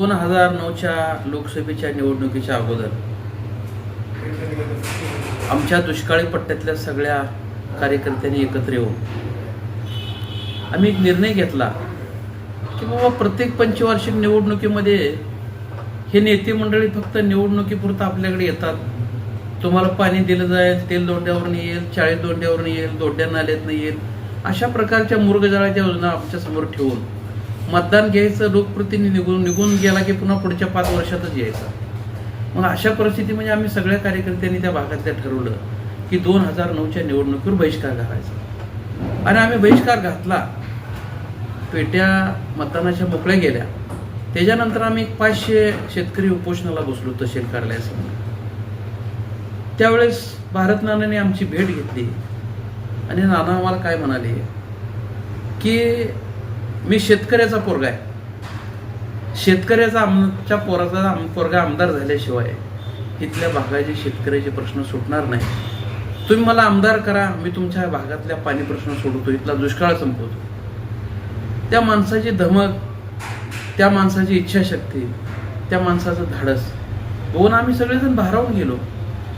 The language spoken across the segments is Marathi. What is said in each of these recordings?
दोन हजार नऊच्या लोकसभेच्या निवडणुकीच्या अगोदर आमच्या दुष्काळी पट्ट्यातल्या सगळ्या कार्यकर्त्यांनी एकत्र येऊन आम्ही एक निर्णय घेतला की बाबा प्रत्येक पंचवार्षिक निवडणुकीमध्ये हे नेते मंडळी फक्त निवडणुकीपुरतं आपल्याकडे येतात. तुम्हाला पाणी दिलं जाईल तेल दोंड्यावरून येईल चाळीस दोंड्यावरून येईल दोंड्या नाल्यातनं येईल अशा प्रकारच्या मुर्गजाळाच्या योजना आमच्यासमोर ठेवून मतदान घ्यायचं लोकप्रतिनिधी निघून निघून गेला की पुन्हा पुढच्या पाच वर्षातच यायचं. मग अशा परिस्थितीमध्ये म्हणजे आम्ही सगळ्या कार्यकर्त्यांनी त्या भागातल्या ठरवलं की दोन हजार नऊच्या निवडणुकीवर बहिष्कार घालायचा. आणि आम्ही बहिष्कार घातला. पेट्या मतदानाच्या मोकळ्या गेल्या. त्याच्यानंतर आम्ही पाचशे शेतकरी उपोषणाला बसलो तहसील कार्यालयासमोर. त्यावेळेस भारत नानाने आमची भेट घेतली. आणि नाना आम्हाला काय म्हणाले? की मी शेतकऱ्याचा पोरगा आहे. शेतकऱ्याचा आमच्या पोराचा आम पोरगा आमदार झाल्याशिवाय इथल्या भागाचे शेतकऱ्याचे प्रश्न सुटणार नाही. तुम्ही मला आमदार करा मी तुमच्या भागातल्या पाणी प्रश्न सोडवतो इथला दुष्काळ संपवतो. त्या माणसाची धमक त्या माणसाची इच्छाशक्ती त्या माणसाचं धाडस. बघून आम्ही सगळेजण भारावून गेलो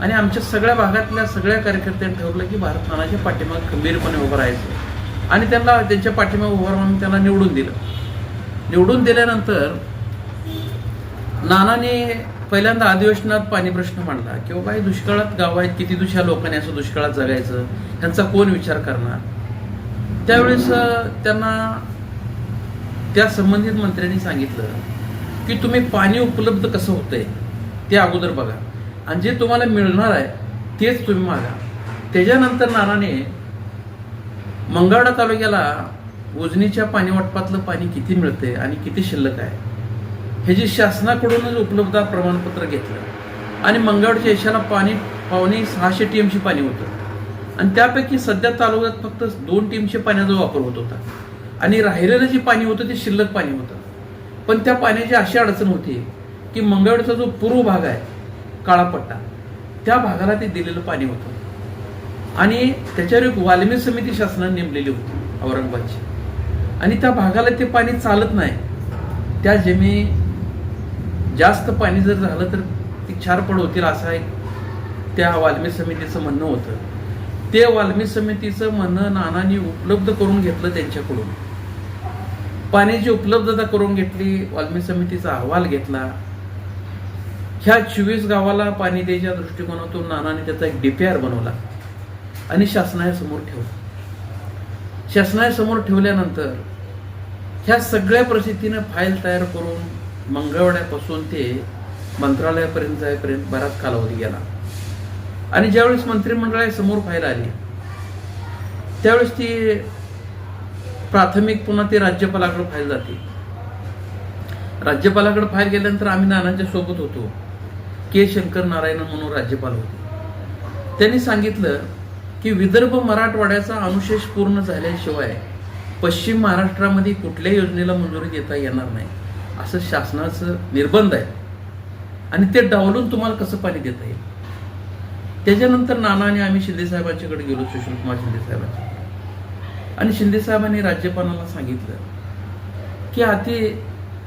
आणि आमच्या सगळ्या भागातल्या सगळ्या कार्यकर्त्यांनी ठरवलं की भारत मानाच्या पाठीमागे खंबीरपणे उभं राहायचं. आणि त्यांना त्यांच्या पाठिंबा उभं राहून त्यांना निवडून दिलं. निवडून दिल्यानंतर नानाने पहिल्यांदा अधिवेशनात पाणी प्रश्न मांडला की बाबा दुष्काळात गाव आहेत किती दुसऱ्या लोकांनी असं दुष्काळात जगायचं? ह्यांचा कोण विचार करणार? त्यावेळेस त्यांना त्या संबंधित मंत्र्यांनी सांगितलं की तुम्ही पाणी उपलब्ध कसं होतंय ते अगोदर बघा. आणि जे तुम्हाला मिळणार आहे तेच तुम्ही मागा. त्याच्यानंतर नानाने मंगळवाडा तालुक्याला उजनीच्या पाणी वाटपातलं पाणी किती मिळते आणि किती शिल्लक आहे? हे जे शासनाकडूनच उपलब्ध प्रमाणपत्र घेतलं. आणि मंगळवारच्या यशाला पाणी पावणे सहाशे टी एमशी पाणी होतं. आणि त्यापैकी सध्या तालुक्यात फक्त दोन टीमचे पाण्याचा वापर होत होता. आणि राहिलेलं जे पाणी होतं ते शिल्लक पाणी होतं. पण त्या पाण्याची अशी अडचण होती की मंगळवारचा जो पूर्व भाग आहे काळापट्टा त्या भागाला ते दिलेलं पाणी होतं. आणि त्याच्यावर एक वाल्मी समिती शासनाने नेमलेली होती औरंगाबादची. आणि त्या भागाला ते पाणी चालत नाही. त्या जमी जास्त पाणी जर झालं तर ती क्षार पड होतील असं एक त्या वाल्मी समितीचं म्हणणं होतं. ते वाल्मी समितीचं म्हणणं नानांनी उपलब्ध करून घेतलं त्यांच्याकडून. पाण्याची उपलब्धता करून घेतली वाल्मी समितीचा अहवाल घेतला. ह्या चोवीस गावाला पाणी द्यायच्या दृष्टिकोनातून नानाने त्याचा एक डीपीआर बनवला. आणि शासनासमोर ठेवलं शासनासमोर ठेवल्यानंतर ह्या सगळ्या परिस्थितीनं फाईल तयार करून मंगळवाड्यापासून ते मंत्रालयापर्यंत जाईपर्यंत बराच कालावधी गेला. आणि ज्यावेळेस मंत्रिमंडळासमोर फाईल आली त्यावेळेस ती प्राथमिक पुन्हा ते राज्यपालाकडे फाईल जाते. राज्यपालाकडे फाईल गेल्यानंतर आम्ही नानांच्या सोबत होतो. के. शंकर नारायण म्हणून राज्यपाल होते. त्यांनी सांगितलं की विदर्भ मराठवाड्याचा अनुशेष पूर्ण झाल्याशिवाय पश्चिम महाराष्ट्रामध्ये कुठल्याही योजनेला मंजुरी देता येणार नाही असं शासनाचं निर्बंध आहे. आणि ते डावलून तुम्हाला कसं पाणी देता येईल? त्याच्यानंतर नाना आणि आम्ही शिंदेसाहेबांच्याकडे गेलो सुशीलकुमार शिंदेसाहेबांच्या आणि शिंदेसाहेबांनी राज्यपालांना सांगितलं की अति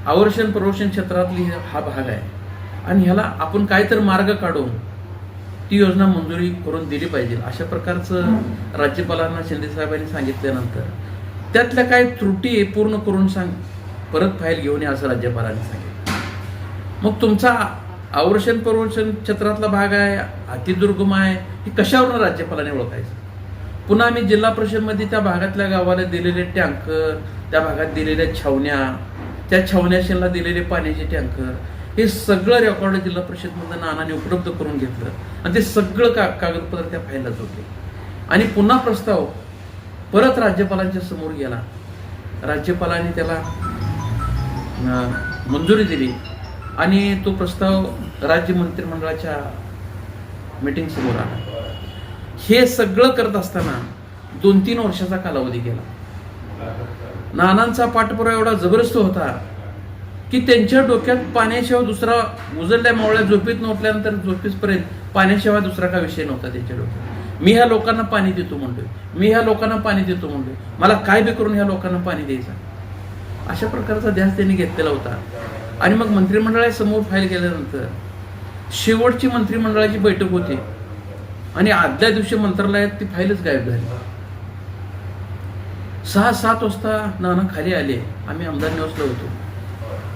आवर्षण प्रवर्षण क्षेत्रातली हा भाग आहे. आणि ह्याला आपण काहीतरी मार्ग काढून ती योजना मंजुरी करून दिली पाहिजे. अशा प्रकारचं राज्यपालांना शिंदे साहेबांनी सांगितल्यानंतर त्यातल्या काही त्रुटी पूर्ण करून सांग परत फाईल घेऊन या असं राज्यपालांनी सांगितलं. मग तुमचा आवर्षण प्रवर्षण क्षेत्रातला भाग आहे अतिदुर्गम आहे हे कशावरून राज्यपालाने ओळखायचं? पुन्हा आम्ही जिल्हा परिषदमध्ये त्या भागातल्या गावाला दिलेले टँकर त्या भागात दिलेल्या छावण्या त्या छावण्याशीला दिलेले पाण्याचे टँकर हे सगळं रेकॉर्ड जिल्हा परिषदमधून नानाने उपलब्ध करून घेतलं. आणि ते सगळं का कागदपत्र त्या फाईलला होते. आणि पुन्हा प्रस्ताव परत राज्यपालांच्या समोर गेला. राज्यपालांनी त्याला मंजुरी दिली. आणि तो प्रस्ताव राज्य मंत्रिमंडळाच्या मीटिंग समोर आला. हे सगळं करत असताना दोन तीन वर्षाचा कालावधी गेला. नानांचा पाठपुरावा एवढा जबरदस्त होता. की त्यांच्या डोक्यात पाण्याशिवाय दुसरा उजळल्या मावळ्या झोपीत नव्हल्यानंतर झोपीसपर्यंत पाण्याशिवाय दुसरा का विषय नव्हता त्यांच्या डोक्यात. मी ह्या लोकांना पाणी देतो म्हणतोय. मी ह्या लोकांना पाणी देतो म्हणतोय. मला काय बी करून ह्या लोकांना पाणी द्यायचं? अशा प्रकारचा ध्यास त्यांनी घेतलेला होता. आणि मग मंत्रिमंडळासमोर फाईल केल्यानंतर शेवटची मंत्रिमंडळाची बैठक होती. आणि आदल्या दिवशी मंत्रालयात ती फाईलच गायब झाली. सहा सात वाजता नाना खाली आले. आम्ही आमदार निवासला होतो.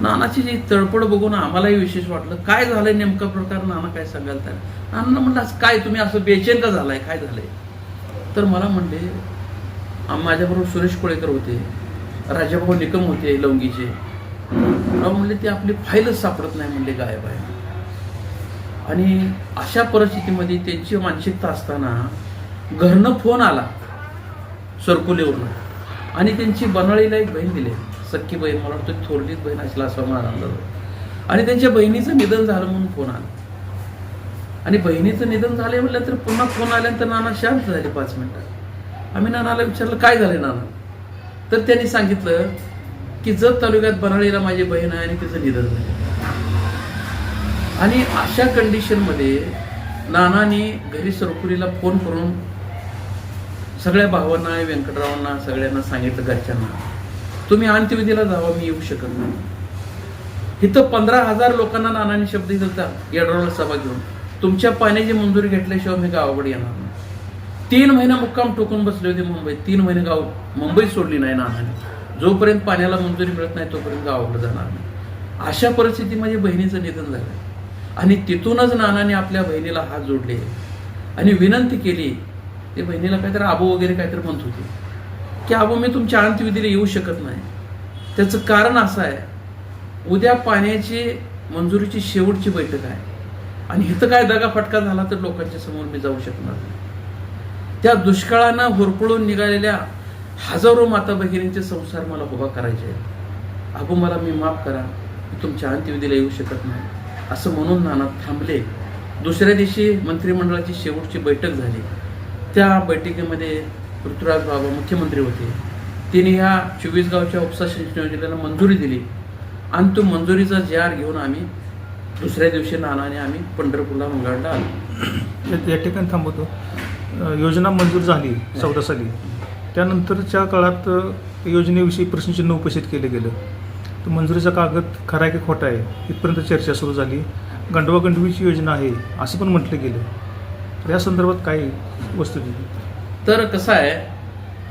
नानाची जी तळपड बघून आम्हालाही विशेष वाटलं. काय झालंय नेमका प्रकार? नाना काय सांगायला तर नाना म्हणलं "आज काय? तुम्ही असं बेचेन का झालाय. काय झालंय? तर मला म्हणले माझ्याबरोबर सुरेश कोळेकर होते. राजाभाऊ निकम होते लवंगीचे. राव म्हणले ती आपली फाईलच सापडत नाही म्हणले गायब आहे. आणि अशा परिस्थितीमध्ये त्यांची मानसिकता असताना घरनं फोन आला सरकुलेवरून. आणि त्यांची बनाळीला एक बहीण दिली सख्खी बहीण मला वाटतं थोरलीच बहीण असला असा मला आनंद आणि त्यांच्या बहिणीचं निधन झालं म्हणून फोन आला. आणि बहिणीचं निधन झाले म्हटलं तर पुन्हा फोन आल्यानंतर नाना शांत झाले पाच मिनिटात आम्ही नानाला विचारलं काय झालं नाना? तर त्यांनी सांगितलं की जत तालुक्यात बनाळीला माझी बहीण आहे आणि तिचं निधन झालं आणि अशा कंडिशनमध्ये नानाने घरी सरकुरीला फोन करून सगळ्या भावांना व्यंकटरावांना सगळ्यांना सांगितलं घरच्यांना तुम्ही अंत्यविधीला जावा मी येऊ शकत नाही. इथं पंधरा हजार लोकांना नानाने शब्द दिलता येडरोला सभा घेऊन. तुमच्या पाण्याची मंजुरी घेतल्याशिवाय मी गावाकडे येणार नाही. तीन महिने मुक्काम टोकून बसले होते मुंबईत. तीन महिने गाव मुंबईत सोडली नाही नानाने. जोपर्यंत पाण्याला मंजुरी मिळत नाही तोपर्यंत गावाकडे जाणार नाही. अशा परिस्थितीमध्ये बहिणीचं निधन झालं. आणि तिथूनच नानाने आपल्या बहिणीला हात जोडले. आणि विनंती केली ते बहिणीला काहीतरी आबो वगैरे काहीतरी म्हणत होते. की अबो मी तुमच्या अंत्यविधीला येऊ शकत नाही. त्याचं कारण असं आहे उद्या पाण्याची मंजुरीची शेवटची बैठक आहे. आणि इथं काय दगा फटका झाला तर लोकांच्या समोर मी जाऊ शकणार नाही. त्या दुष्काळानं होरपळून निघालेल्या हजारो माता भगिनींचे संसार मला उभा करायचे आहेत. अबो मला मी माफ करा मी तुमच्या अंत्यविधीला येऊ शकत नाही. असं म्हणून नाना थांबले. दुसऱ्या दिवशी मंत्रिमंडळाची शेवटची बैठक झाली. त्या बैठकीमध्ये पृथ्वीराज बाबा मुख्यमंत्री होते. तिने ह्या चोवीस गावच्या उपसा सिंचन योजनेला मंजुरी दिली. आणि तो मंजुरीचा जार आर घेऊन आम्ही दुसऱ्या दिवशी नानाने आम्ही पंढरपूरला मंगळला आलो. या- ठिकाणी थांबवतो. योजना मंजूर झाली चौदा साली. त्यानंतरच्या काळात योजनेविषयी प्रश्नचिन्ह उपस्थित केले गेलं. तर मंजुरीचा कागद खरा आहे की खोटा आहे इथपर्यंत चर्चा सुरू झाली. गंडवा गंडवीची योजना आहे असं पण म्हटलं गेलं. तर या संदर्भात काय दिली. तर कसं आहे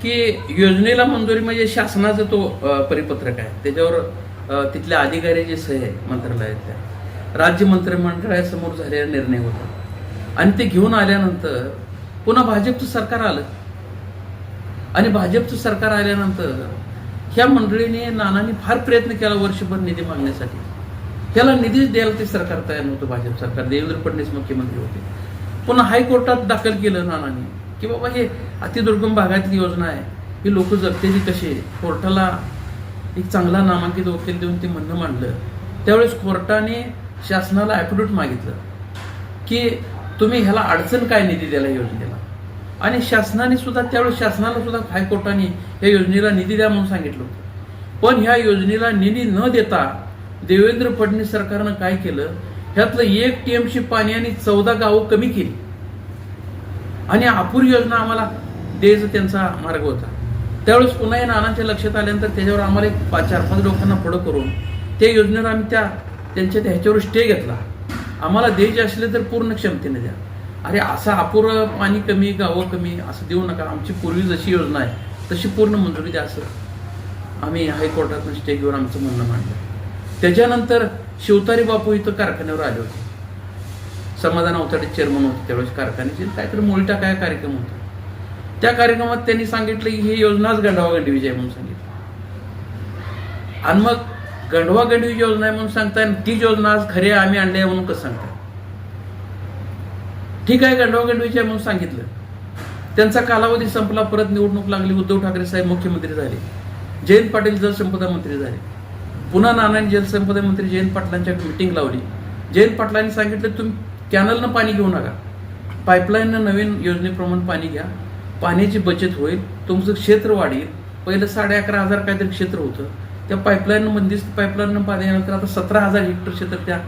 की योजनेला मंजुरी म्हणजे शासनाचा तो परिपत्रक आहे. त्याच्यावर तिथल्या अधिकाऱ्याची सही आहे मंत्रालयातल्या राज्य मंत्रिमंडळासमोर झालेला निर्णय होता. आणि ते घेऊन आल्यानंतर पुन्हा भाजपचं सरकार आलं. आणि भाजपचं सरकार आल्यानंतर ह्या मंडळीने नानांनी फार प्रयत्न केला वर्षभर निधी मागण्यासाठी. त्याला निधीच द्यायला ते सरकार तयार नव्हतं भाजप सरकार. देवेंद्र फडणवीस मुख्यमंत्री होते. पुन्हा हायकोर्टात दाखल केलं नानांनी. की बाबा हे अतिदुर्गम भागातील योजना आहे. ही लोक जगतेली कशी कोर्टाला एक चांगला नामांकित वकील देऊन ते म्हणणं मांडलं. त्यावेळेस कोर्टाने शासनाला ॲफिडेविट मागितलं की तुम्ही ह्याला अडचण काय निधी द्यायला योजनेला? आणि शासनाने सुद्धा त्यावेळेस शासनाला सुद्धा हायकोर्टाने या योजनेला निधी द्या म्हणून सांगितलं होतं. पण ह्या योजनेला निधी न देता देवेंद्र फडणवीस सरकारनं काय केलं? ह्यातलं एक टी एम सी पाणी आणि चौदा गावं कमी केली. आणि अपुरी योजना आम्हाला द्यायचा त्यांचा मार्ग होता. त्यावेळेस पुन्हा या नानांच्या लक्षात आल्यानंतर त्याच्यावर आम्हाला एक पाच चार पाच लोकांना पुढं करून त्या योजनेवर आम्ही त्या त्यांच्या त्या ह्याच्यावर स्टे घेतला. आम्हाला द्यायचे असले तर पूर्ण क्षमतेने द्या. अरे असं अपुरं पाणी कमी गावं कमी असं देऊ नका. आमची पूर्वी जशी योजना आहे तशी पूर्ण मंजुरी द्या असं. आम्ही हायकोर्टातून स्टे घेऊन आमचं म्हणणं मांडलं. त्याच्यानंतर शिवतारी बापू इथं कारखान्यावर आले होते. समाधान अवताडे चेअरमन होते. त्यावेळेस कारखान्याचे काहीतरी मोलटा काय कार्यक्रम होता. त्या कार्यक्रमात त्यांनी सांगितलं की ही योजनाच गंडवा गंडवीची विजय म्हणून सांगितलं. आणि मग गंडवा योजना आहे म्हणून सांगताय आणि ती योजना आज खरे आम्ही आणली आहे म्हणून कसं सांगताय? ठीक आहे गंडवा विजय आहे म्हणून सांगितलं. त्यांचा कालावधी संपला परत निवडणूक लागली उद्धव ठाकरे साहेब मुख्यमंत्री झाले. जयंत पाटील जलसंपदा मंत्री झाले. पुन्हा नारायण जलसंपदा मंत्री जयंत पाटलांच्या मिटिंग लावली. जयंत पाटलांनी सांगितलं तुम्ही कॅनलनं पाणी घेऊ नका. पाईपलाईननं नवीन योजनेप्रमाणे पाणी घ्या. पाण्याची बचत होईल तुमचं क्षेत्र वाढेल. पहिलं साडे अकरा हजार काहीतरी क्षेत्र होतं. त्या पाईपलाईन मध्येच पाईपलाईननं पाणी आल्यानंतर आता सतरा हजार हेक्टर क्षेत्र त्या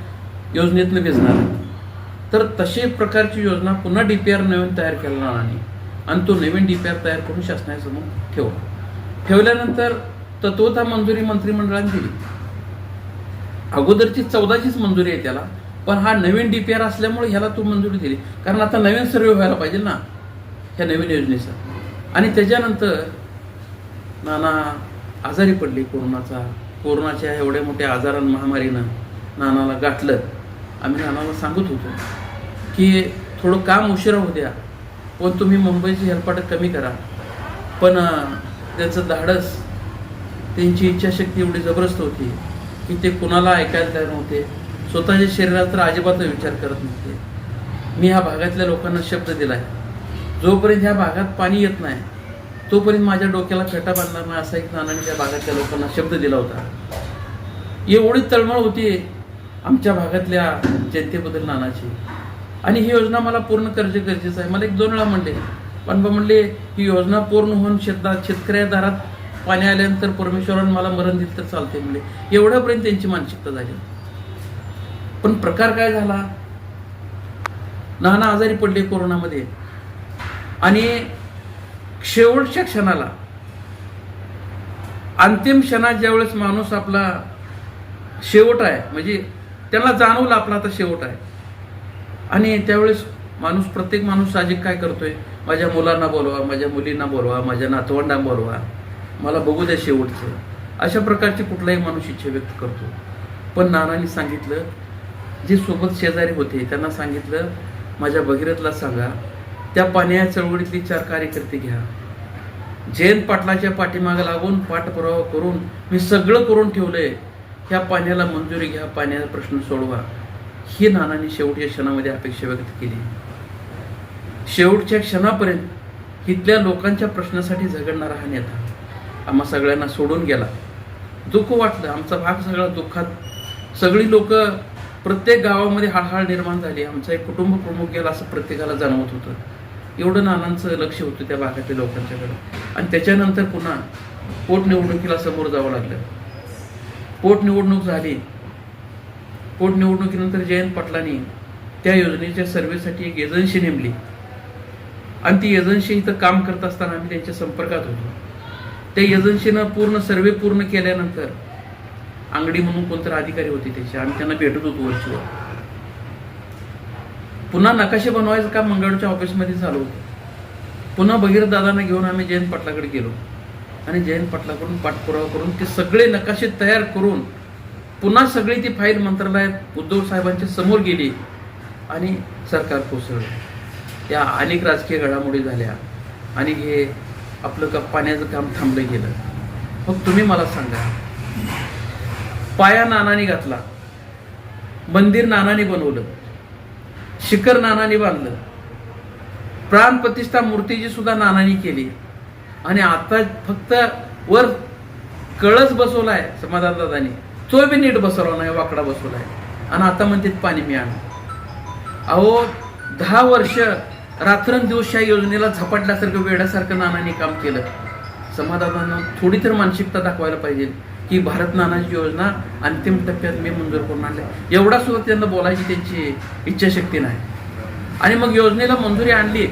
योजनेतलं वेचणार आहे तर तसे प्रकारची योजना पुन्हा डी पी आर नवीन तयार केला नाही आणि तो नवीन डीपीआर तयार करून शासनासमोर ठेवला ठेवल्यानंतर तत्वता मंजुरी मंत्रिमंडळाने दिली. अगोदरची चौदाचीच मंजुरी आहे त्याला. पण हा नवीन डी पी आर असल्यामुळे ह्याला तू मंजुरी दिली. कारण आता नवीन सर्वे व्हायला पाहिजे ना ह्या नवीन योजनेचा. आणि त्याच्यानंतर नाना आजारी पडली कोरोनाचा. कोरोनाच्या एवढ्या मोठ्या आजारान महामारीनं नानाला गाठलं. आम्ही नानाला सांगत होतो की थोडं काम उशिरा होऊ द्या पण तुम्ही मुंबईची हेलपाट कमी करा. पण त्याचं धाडस त्यांची इच्छाशक्ती एवढी जबरदस्त होती की ते कुणाला ऐकायला तयार नव्हते. स्वतःच्या शरीरात तर अजिबात विचार करत नव्हते. मी ह्या भागातल्या लोकांना शब्द दिला आहे. जोपर्यंत ह्या भागात पाणी येत नाही तोपर्यंत माझ्या डोक्याला फेटा बांधणार नाही असा एक नानाने त्या भागातल्या लोकांना शब्द दिला होता. एवढी तळमळ होती आमच्या भागातल्या जनतेबद्दल नानाची. आणि ही योजना मला पूर्ण कर्ज गरजेचं आहे. मला एक दोन वेळा म्हणले. पण बा म्हणले ही योजना पूर्ण होऊन शेतात शेतकऱ्या दारात पाणी आल्यानंतर परमेश्वरानं मला मरण दिलं तर चालते म्हणले. एवढ्यापर्यंत त्यांची मानसिकता झाली. पण प्रकार काय झाला? नाना आजारी पडले कोरोनामध्ये. आणि शेवटच्या क्षणाला अंतिम क्षणात ज्यावेळेस माणूस आपला शेवट आहे म्हणजे त्याला जाणवलं आपला आता शेवट आहे. आणि त्यावेळेस माणूस प्रत्येक माणूस साजिक काय करतोय? माझ्या मुलांना बोलवा माझ्या मुलींना बोलवा माझ्या नातवंडांना बोलवा. मला बघू द्या शेवटचं. अशा प्रकारची कुठलाही माणूस इच्छा व्यक्त करतो. पण नानांनी सांगितलं जे सोबत शेजारी होते त्यांना सांगितलं माझ्या भगीरथला सांगा त्या पाण्या चळवळीतली चार कार्यकर्ते घ्या. जयंत पाटलाच्या पाठीमागे लागून पाठपुरावा करून मी सगळं करून ठेवलंय. ह्या पाण्याला मंजुरी घ्या पाण्याचा प्रश्न सोडवा. ही नानांनी शेवटच्या क्षणामध्ये अपेक्षा व्यक्त केली. शेवटच्या क्षणापर्यंत इथल्या लोकांच्या प्रश्नासाठी झगडणारा हा नेता आम्हा सगळ्यांना सोडून गेला. दुःख वाटलं आमचा भाग सगळा दुःखात. सगळी लोक प्रत्येक गावामध्ये हळहळ निर्माण झाली. आमचा एक कुटुंब प्रमुख गेला असं प्रत्येकाला जाणवत होतं. एवढं नानांचं लक्ष होतं त्या भागातल्या लोकांच्याकडे. आणि त्याच्यानंतर पुन्हा पोटनिवडणुकीला समोर जावं लागलं. पोटनिवडणूक झाली. पोटनिवडणुकीनंतर जयंत पाटलांनी त्या योजनेच्या सर्व्हेसाठी एक एजन्सी नेमली. आणि ती एजन्सी इथं काम करत असताना आम्ही त्यांच्या संपर्कात होतो. त्या एजन्सीनं पूर्ण सर्वे पूर्ण केल्यानंतर अंगडी म्हणून कोणतरी अधिकारी होते त्याचे. आम्ही त्यांना भेटत होतो वरचीवर. पुन्हा नकाशे बनवायचं काम मंगळच्या ऑफिसमध्ये चालू होतं. पुन्हा बहिरदादांना घेऊन आम्ही जयंत पाटलाकडे गेलो. आणि जयंत पाटलाकडून पाठपुरावा करून ते सगळे नकाशे तयार करून पुन्हा सगळी ती फाईल मंत्रालयात उद्धव साहेबांच्या समोर गेली आणि सरकार कोसळलं. या अनेक राजकीय घडामोडी झाल्या. आणि हे आपलं का पाण्याचं काम थांबलं गेलं. मग तुम्ही मला सांगा पाया नानाने घातला. मंदिर नानाने बनवलं. शिखर नानाने बांधलं. प्राण प्रतिष्ठा मूर्तीची सुद्धा नानानी केली. आणि आता फक्त वर कळस बसवलाय समाधान दादानी. तो बी नीट बसवला नाही वाकडा बसवलाय. आणि आता म्हणते पाणी मिळालं अहो दहा वर्ष रात्रंदिवस या योजनेला झपाटल्यासारखं वेड्यासारखं नानाने काम केलं. समाधानानं थोडी तर मानसिकता दाखवायला पाहिजे. की भारत नानाची योजना अंतिम टप्प्यात मी मंजूर करून आणल्या एवढा सुद्धा त्यांना बोलायची त्यांची इच्छाशक्ती नाही. आणि मग योजनेला मंजुरी आणली.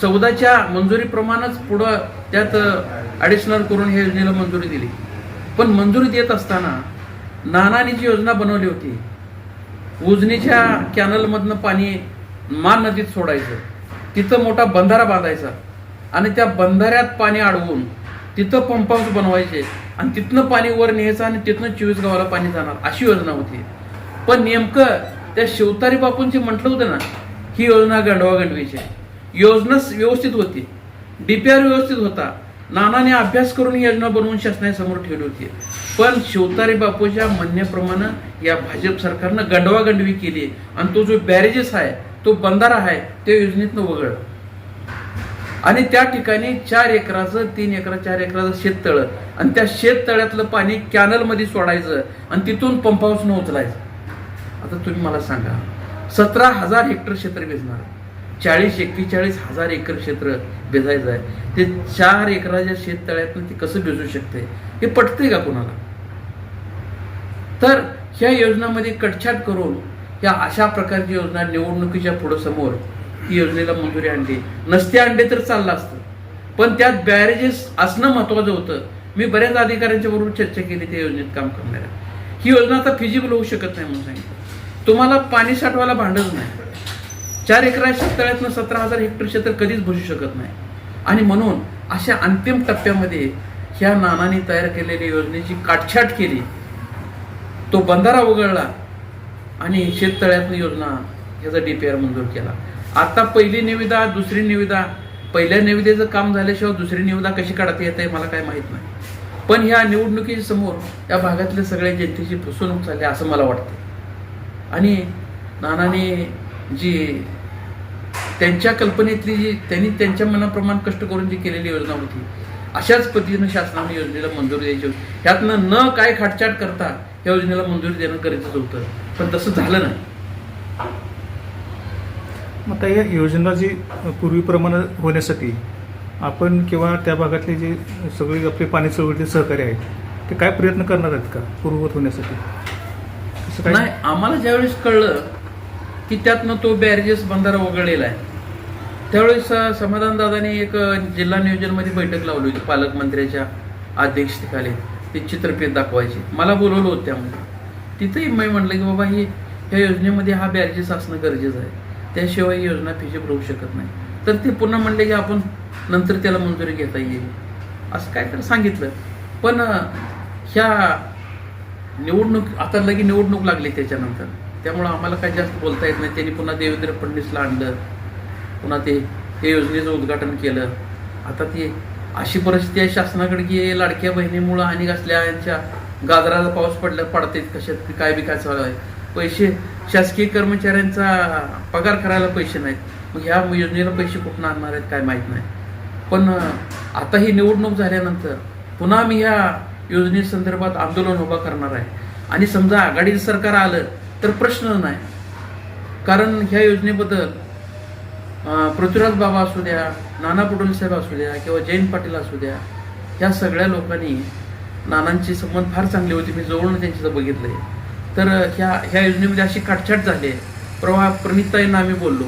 चौदाच्या मंजुरीप्रमाणेच पुढं त्यात ॲडिशनल करून ह्या योजनेला मंजुरी दिली. पण मंजुरी देत असताना नानानी जी योजना बनवली होती उजनीच्या कॅनलमधनं पाणी मान नदीत सोडायचं. तिथं मोठा बंधारा बांधायचा. आणि त्या बंधाऱ्यात पाणी अडवून तिथं पंप हाऊस बनवायचे आणि तिथनं पाणी वर न्यायचं आणि तिथनं चोवीस गावाला पाणी जाणार अशी योजना होती. पण नेमकं त्या शिवतारी बापूंची म्हटलं होतं ना ही योजना गंडवागंडवीची योजना व्यवस्थित होती. डीपीआर व्यवस्थित होता. नानाने अभ्यास करून ही योजना बनवून शासनासमोर ठेवली होती. पण शिवतारी बापूच्या म्हणण्याप्रमाणे या भाजप सरकारनं गंडवागंडवी केली. आणि तो जो बॅरेजेस आहे तो बंधारा आहे त्या योजनेतनं वगळलं. आणि त्या ठिकाणी चार एकराचं तीन एकरा चार एकराचं शेततळ. आणि त्या शेततळ्यातलं पाणी कॅनलमध्ये सोडायचं आणि तिथून पंप हाऊसनं उचलायचं. आता तुम्ही मला सांगा सतरा हजार हेक्टर क्षेत्र भिजणार. चाळीस एक्केचाळीस हजार एकर क्षेत्र भिजायचं आहे. ते चार एकराच्या शेततळ्यातून ते कसं भिजू शकते? हे पटते का कोणाला? तर ह्या योजनामध्ये कटछाट करून या अशा प्रकारची योजना निवडणुकीच्या पुढं समोर ही योजनेला मंजुरी आणली. नसते आणले तर चाललं असतं. पण त्यात बॅरेजेस असणं महत्वाचं होतं. मी बऱ्याच अधिकाऱ्यांच्या बरोबर चर्चा केली त्या योजनेत काम करणाऱ्या. ही योजना आता फिजिबल होऊ शकत नाही म्हणून सांगितलं. तुम्हाला पाणी साठवायला भांडच नाही. चार एकरा शेततळ्यातनं सतरा हजार हेक्टर क्षेत्र कधीच भरू शकत नाही. आणि म्हणून अशा अंतिम टप्प्यामध्ये ह्या नानाने तयार केलेल्या योजनेची काटछाट केली. तो बंधारा उघडला आणि शेततळ्यातनं योजना ह्याचा डीपीआर मंजूर केला. आता पहिली निविदा दुसरी निविदा. पहिल्या निविदेचं काम झाल्याशिवाय दुसरी निविदा कशी काढता येते मला काय माहीत नाही. पण ह्या निवडणुकीसमोर या भागातल्या सगळ्या जनतेची फसवणूक झाली असं मला वाटतं. आणि नानाने जी त्यांच्या कल्पनेतली जी त्यांनी त्यांच्या मनाप्रमाण कष्ट करून जी केलेली योजना होती अशाच पद्धतीनं शासनाने योजनेला मंजुरी द्यायची होती. ह्यातनं न काय खाटछाट करता या योजनेला मंजुरी देणं गरजेचं होतं. पण तसं झालं नाही. मग आता या योजना जी पूर्वीप्रमाणे होण्यासाठी आपण किंवा त्या भागातले जे सगळे आपले पाणी चळवळीचे सहकारी आहेत ते काय प्रयत्न करणार आहेत का पूर्ववत होण्यासाठी? नाही आम्हाला ज्यावेळेस कळलं की त्यातनं तो बॅरेजेस बंधारा वगळलेला आहे. त्यावेळेस समाधानदादाने समाधान एक जिल्हा नियोजनमध्ये बैठक लावली होती पालकमंत्र्याच्या अध्यक्षतेखाली. ते चित्रफित दाखवायची. मला बोलवलं होतं त्यामध्ये. तिथेही मी म्हटलं की बाबा ही या योजनेमध्ये हा बॅरेजेस असणं गरजेचं आहे. त्याशिवाय ही योजना फिजिबल होऊ शकत नाही. तर ते पुन्हा म्हणले की आपण नंतर त्याला मंजुरी घेता येईल. असं काय तर सांगितलं. पण ह्या निवडणूक आता लगे निवडणूक लागली त्याच्यानंतर. त्यामुळं आम्हाला काही जास्त बोलता येत नाही. त्यांनी पुन्हा देवेंद्र फडणवीसला आणलं. पुन्हा ते हे योजनेचं उद्घाटन केलं. आता ती अशी परिस्थिती आहे शासनाकडे की लाडक्या बहिणीमुळं आणि असल्या यांच्या गाजराला पाऊस पडला पडते कशात काय बी काय चालू आहे. पैसे शासकीय कर्मचाऱ्यांचा पगार करायला पैसे नाहीत. मग ह्या योजनेला पैसे कुठून आणणार आहेत काय माहीत नाही. पण आता ही निवडणूक झाल्यानंतर पुन्हा मी ह्या योजनेसंदर्भात आंदोलन उभा करणार आहे. आणि समजा आघाडीचं सरकार आलं तर प्रश्न नाही. कारण ह्या योजनेबद्दल पृथ्वीराज बाबा असू द्या नाना पटोले साहेब असू द्या किंवा जयंत पाटील असू द्या ह्या सगळ्या लोकांनी नानांची संबंध फार चांगली होती. मी जवळून त्यांच्याचं आहे तर ह्या ह्या योजनेमध्ये अशी काटछाट झाली आहे. प्रवा प्रणिताईंना आम्ही बोललो.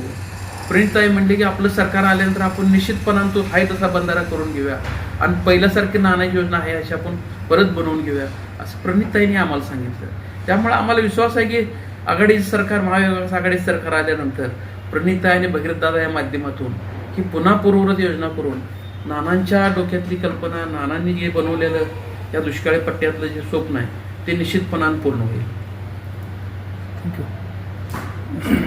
प्रणिताई म्हणले की आपलं सरकार आल्यानंतर आपण निश्चितपणानं तो आहे तसा बंधारा करून घेऊया. आणि पहिल्यासारखी नाण्याची योजना आहे अशी आपण परत बनवून घेऊया. असं प्रणिताईंनी आम्हाला सांगितलं. त्यामुळे आम्हाला विश्वास आहे की आघाडीचं सरकार महाविकास आघाडी सरकार आल्यानंतर प्रणिताई आणि भगीरथदादा या माध्यमातून ही पुन्हा पूर्वरत योजना करून नानांच्या डोक्यातली कल्पना नानांनी जे बनवलेलं या दुष्काळी पट्ट्यातलं जे स्वप्न आहे ते निश्चितपणानं पूर्ण होईल. Thank you.